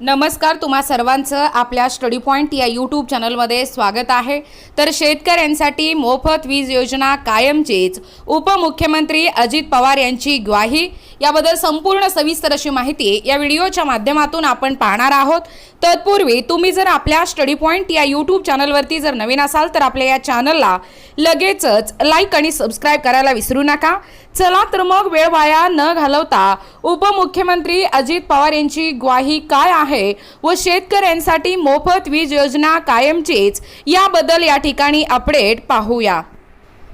नमस्कार तुम्हा सर्वांचं आपल्या स्टडी पॉईंट या यूट्यूब चॅनलमध्ये स्वागत आहे. तर शेतकऱ्यांसाठी मोफत वीज योजना कायमचीच उपमुख्यमंत्री अजित पवार यांची ग्वाही. याबद्दल संपूर्ण सविस्तर अशी माहिती या व्हिडिओच्या माध्यमातून आपण पाहणार आहोत. तत्पूर्वी तुम्ही जर आपल्या स्टडी पॉईंट या यूट्यूब चॅनलवरती जर नवीन असाल तर आपल्या या चॅनलला लगेचच लाईक आणि सबस्क्राईब करायला विसरू नका. चला तर मग वेळ वाया न घालवता उपमुख्यमंत्री अजित पवार यांची ग्वाही काय आहे? आहे व शेतकऱ्यांसाठी मोफत वीज योजना कायमचीच. याबद्दल या ठिकाणी अपडेट पाहूया.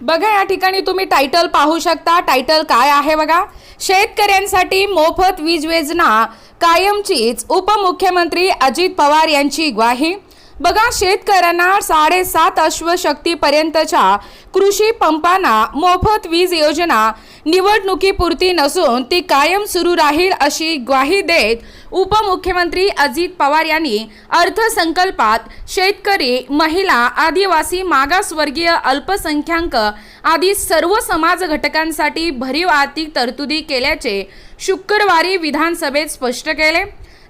बघा या ठिकाणी तुम्ही टायटल पाहू शकता. टायटल काय आहे बघा? शेतकऱ्यांसाठी मोफत वीज योजना कायमचीच. उपमुख्यमंत्री अजित पवार यांची ग्वाही. बघा शेतकऱ्यांना साडेसात अश्वशक्तीपर्यंतच्या कृषी पंपांना मोफत वीज योजना निवडणुकीपुरती नसून ती कायम सुरू राहील अशी ग्वाही देत उपमुख्यमंत्री अजित पवार यांनी अर्थसंकल्पात शेतकरी महिला आदिवासी मागासवर्गीय अल्पसंख्याक आदी सर्व समाज घटकांसाठी भरीव आर्थिक तरतुदी केल्याचे शुक्रवारी विधानसभेत स्पष्ट केले.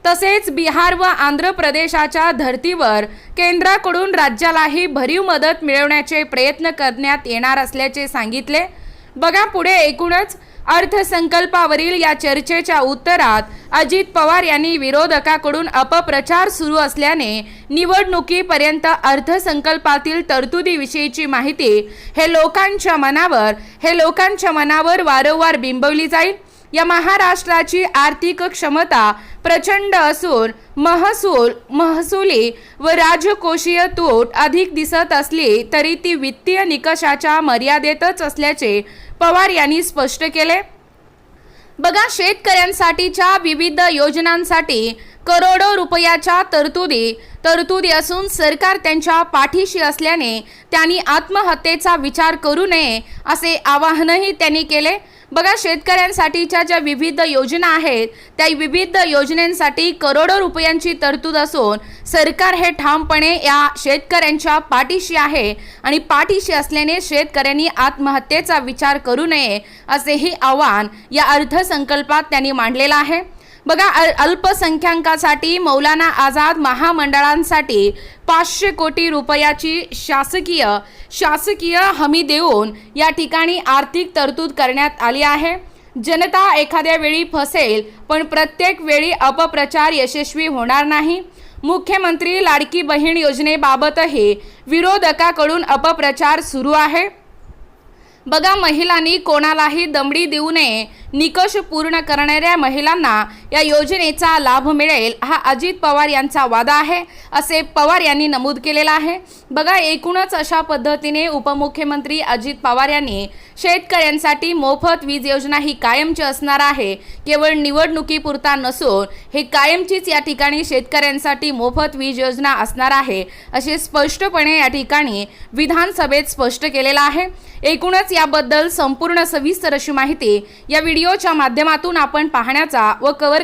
तसेच बिहार व आंध्र प्रदेशाच्या धर्तीवर केंद्राकडून राज्यालाही भरीव मदत मिळवण्याचे प्रयत्न करण्यात येणार असल्याचे सांगितले. बघा पुढे एकूणच अर्थसंकल्पावरील या चर्चेच्या उत्तरात अजित पवार यांनी विरोधकाकडून अपप्रचार सुरू असल्याने निवडणुकीपर्यंत अर्थसंकल्पातील तरतुदीविषयीची माहिती हे लोकांच्या मनावर हे लोकांच्या मनावर वारंवार बिंबवली जाईल. या महाराष्ट्राची आर्थिक क्षमता प्रचंड असून महसूल महसुली व राजकोषीय तूट अधिक दिसत असली तरी ती वित्तीय निकषाच्या मर्यादेतच असल्याचे पवार यांनी स्पष्ट केले. बघा शेतकऱ्यांसाठीच्या विविध योजनांसाठी करोडो रुपयाच्या तरतुदी तरतुदी असून सरकार त्यांच्या पाठीशी असल्याने त्यांनी आत्महत्येचा विचार करू नये असे आवाहनही त्यांनी केले. बघा शेतकऱ्यांसाठीच्या ज्या विविध योजना आहेत त्या विविध योजनांसाठी करोडो रुपयांची तरतूद असून सरकार हे ठामपणे या शेतकऱ्यांच्या पाठीशी आहे आणि पाठीशी असल्याने शेतकऱ्यांनी आत्महत्येचा विचार करू नये असेही आवाहन या अर्थसंकल्पात त्यांनी मांडलेलं आहे. बघा अल्पसंख्याकांसाठी मौलाना आझाद महामंडळांसाठी पाचशे कोटी रुपयाची शासकीय शासकीय हमी देऊन या ठिकाणी आर्थिक तरतूद करण्यात आली आहे. जनता एखाद्या वेळी फसेल पण प्रत्येक वेळी अपप्रचार यशस्वी होणार नाही. मुख्यमंत्री लाडकी बहीण योजनेबाबतही विरोधकाकडून अपप्रचार सुरू आहे. बघा महिलांनी कोणालाही दमडी देऊ नये निकष पूर्ण करणाऱ्या महिलांना या योजनेचा लाभ मिळेल हा अजित पवार यांचा वादा आहे असे पवार यांनी नमूद केलेला आहे. बघा एकूणच अशा पद्धतीने उपमुख्यमंत्री अजित पवार यांनी शेतकऱ्यांसाठी मोफत वीज योजना ही कायमची असणार आहे. केवळ निवडणुकीपुरता नसून हे कायमचीच या ठिकाणी शेतकऱ्यांसाठी मोफत वीज योजना असणार आहे असे स्पष्टपणे या ठिकाणी विधानसभेत स्पष्ट केलेलं आहे. एकूणच याबद्दल संपूर्ण सविस्तर अशी माहिती या व्हिडिओच्या माध्यमातून आपण पाहण्याचा व कव्हर